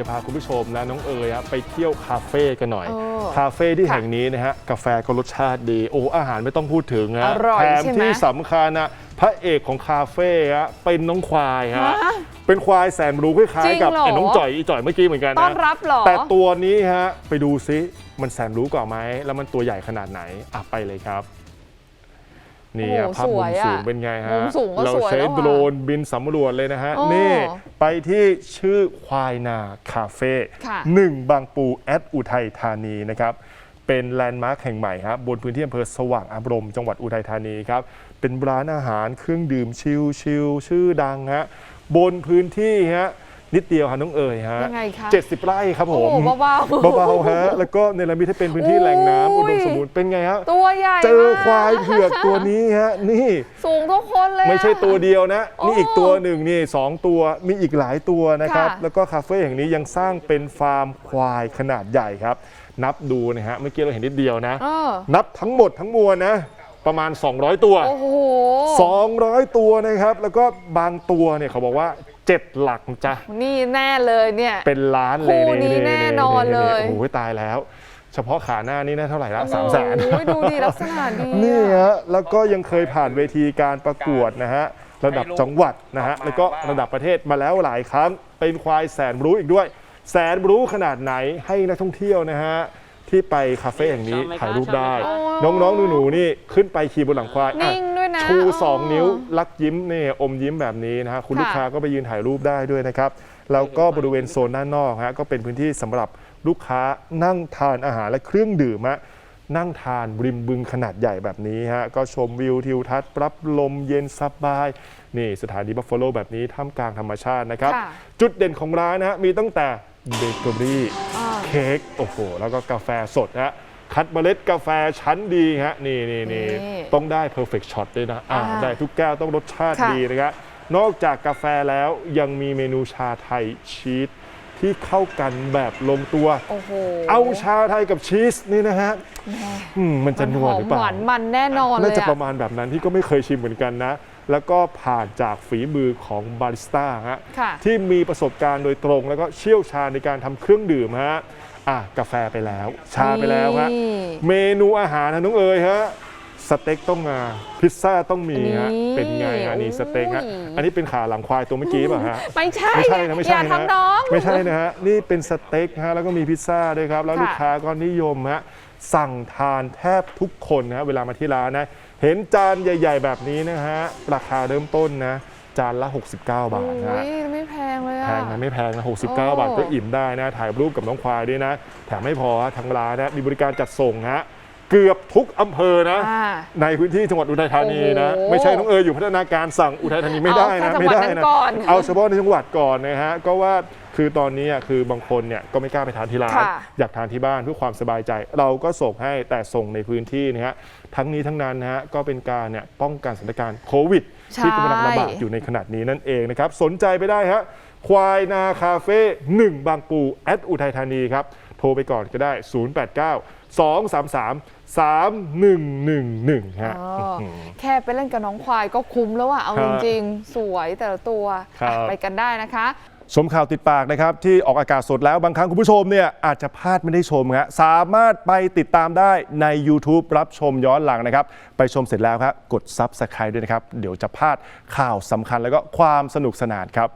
จะพาคุณผู้ชมนะน้องเอ๋ยอะไปเที่ยวคาเฟ่กันหน่อยเออคาเฟ่ที่ค่ะแห่งนี้นะฮะกาแฟก็รสชาติดีโอ้อาหารไม่ต้องพูดถึงนะอร่อยแถมใช่ไหมที่สำคัญนะพระเอกของคาเฟ่ฮะเป็นน้องควายฮะฮะเป็นควายแสนรู้คล้ายจริงๆกับเหรอไอ้น้องจ่อยอีจ่อยเมื่อกี้เหมือนกันต้อนะนรับเหรอ แต่ตัวนี้ฮะไปดูซิมันแสนรู้กว่าไหมแล้วมันตัวใหญ่ขนาดไหนอะไปเลยครับ นี่อะโอ้โหภาพมุสวมยอะสูงเป็นไงฮะมุมสูงก็เราสวยใช้แล้วอะโดรนบินสำรวจเลยนะฮะโอ้นี่ไปที่ชื่อควายนาคาเฟ่ค่ะหนึ่งบางปูแอดอุทัยธานีนะครับ เป็นแลนด์มาร์คแห่งใหม่ครับบนพื้นที่อำเภอสว่างอารมณ์จังหวัดอุทัยธานีครับ เป็นร้านอาหารเครื่องดื่มชิลชิลๆชื่อดังฮะบนพื้นที่ฮะ นิดเดียวฮะน้องเอ๋ยฮะยังไงคะ70ไร่ครับผโอ้มโหเบาๆ เบาๆฮะแล้วก็ในละมิตให้เป็นพื้นที่แหล่งน้ำอุ้อุยดมสมบูรณ์เป็นไงฮะตัวใหญ่เจอมกควายเผือกตัวนี้ฮะนี่ สูงทุกคนเลยอะ ไม่ใช่ตัวเดียวนะโอ้นี่อีกตัวหนึ่งนี่สองตัวมีอีกหลายตัวนะครับ ค่ะ แล้วก็คาเฟ่แห่งนี้ยังสร้างเป็นฟาร์มควายขนาดใหญ่ครับ นับดูนะฮะเมื่อกี้เราเห็นนิดเดียวนะ เออนับทั้งหมดทั้งมวลนะ ประมาณ 200 ตัว โอ้โห 200 ตัวนะครับ แล้วก็บางตัวเนี่ยเขาบอกว่า 7หลักจ้ะนี่แน่เลยเนี่ย เป็นล้านเลยคู่นี้แน่นอนเลย โอ้โหตายแล้ว เฉพาะขาหน้านี่น่าเท่าไหร่ละสามแสนโอ้ยดูดีลักษณะดีอะนี่ฮะแล้วก็ยังเคยผ่านเวทีการประกวดนะฮะระดับจังหวัดนะฮะแล้วก็ระดับประเทศมาแล้วหลายครั้ง เป็นควายแสนรู้อีกด้วย แสนรู้ขนาดไหนให้นักท่องเที่ยวนะฮะที่ไปคาเฟ่แห่งนี้ถ่ายรูปได้ น้องๆหนูๆนี่ขึ้นไปขี่บนหลังควายอะนิ่ง ด้วยนะชูเ2นิ้วลักยิ้มเนี่ยอมยิ้มแบบนี้นะฮะคุณค่ะลูกค้าก็ไปยืนถ่ายรูปได้ด้วยนะครับแล้วก็บริเวณโซนด้านนอกฮะก็เป็นพื้นที่สำหรับลูกค้านั่งทานอาหารและเครื่องดื่มฮะนั่งทานริมบึงขนาดใหญ่แบบนี้ฮะก็ชมวิวทิวทัศน์รับลมเย็นสบาย นี่สถานีบัฟฟาโลแบบนี้ท่ามกลางธรรมชาตินะครับค่ะจุดเด่นของร้านนะฮะมีตั้งแต่เบเกอรี่อ่าเค้กโอ้โห แล้วก็กาแฟสดฮะ คัดเมล็ดกาแฟชั้นดีฮะนี่นี่นี่นี่ต้องได้ perfect shot ด้วยนะอ่าอ่าได้ทุกแก้วต้องรสชาติค่ะ ดีนะครับนอกจากกาแฟแล้วยังมีเมนูชาไทยชีสที่เข้ากันแบบลงตัว โอ้โหเอาชาไทยกับชีสนี่นะฮะอืมมันจะมันนัหวอหมรือเปล่า หวานมันแน่นอนเลยน่าจะอะ ประมาณแบบนั้นที่ก็ไม่เคยชิมเหมือนกันนะ แล้วก็ผ่านจากฝีมือของบาริสต้าฮะค่ะที่มีประสบการณ์โดยตรงแล้วก็เชี่ยวชาญในการทำเครื่องดื่มฮะ อะกาแฟไปแล้ว ชาไปแล้วฮะนี่ เมนูอาหารนะน้องเอ๋ยฮะสเต็กต้องมาพิซซ่าต้องมีฮะนี่เป็นไงฮะนี่สเต็กฮะโอ้ย อันนี้เป็นขาหลังควายตัวเมื่อกี้ป่ะฮะ ไม่ใช่ไม่ใช่นะไม่อใช่ย่านะทำน้อง ไม่ใช่นะฮะนี่เป็นสเต็กฮะแล้วก็มีพิซซ่าด้วยครับ แล้วค่ะ ลูกค้าก็นิยมฮะสั่งทานแทบทุกคนนะฮะเวลามาที่ร้านนะ เห็นจานใหญ่ ๆ แบบนี้นะฮะราคาเริ่มต้นนะจานละ 69 บาทโอ้นะฮะยไม่แพงเลยอะแพง นะไม่แพงนะ69โอ้บาทก็อิ่มได้นะ ถ่ายรูปกับน้องควายด้วยนะ แถมไม่พอฮะทางร้านนะมีบริการจัดส่งฮะเกือบทุกอำเภอนะอ่าในพื้นที่จังหวัดอุทัยธานีนะโอ้โหไม่ใช่น้องเอ๋ยอยู่พัฒนาการสั่งอุทัยธานีไม่ได้นะเอาแค่ไม่ได้จังหวัดนั้นะนก่อนเอาเฉพาะในจังหวัดก่อนนะฮะก็ว่าคือตอนนี้อะคือบางคนเนี่ยก็ไม่กล้าไปทานที่ร้านค่ะอยากทานที่บ้านเพื่อความสบายใจ เราก็ส่งให้แต่ส่งในพื้นที่นะฮะทั้งนี้ทั้งนั้นนะฮะก็เป็นการเนี่ยป้องกันสถานการณ์โควิดใช่ที่กำลังระบาดอยู่ในขณะนี้นั่นเองนะครับสนใจไปได้ฮะ ควายนาคาเฟ่1บางปูแอดอุทัยธานีครับ โทรไปก่อนก็ได้ 089 233 3111ฮะอ๋อแค่ไปเล่นกับน้องควายก็คุ้มแล้วอะเอาครัจบริงๆ สวยแต่ละตัวครับอะไปกันได้นะคะชมข่าวติดปากนะครับ ที่ออกอากาศสดแล้วบางครั้งคุณผู้ชมเนี่ยอาจจะพลาดไม่ได้ชมครับสามารถไปติดตามได้ใน YouTube รับชมย้อนหลังนะครับ ไปชมเสร็จแล้วครับกด Subscribe ด้วยนะครับ เดี๋ยวจะพลาดข่าวสำคัญแล้วก็ความสนุกสนานครับ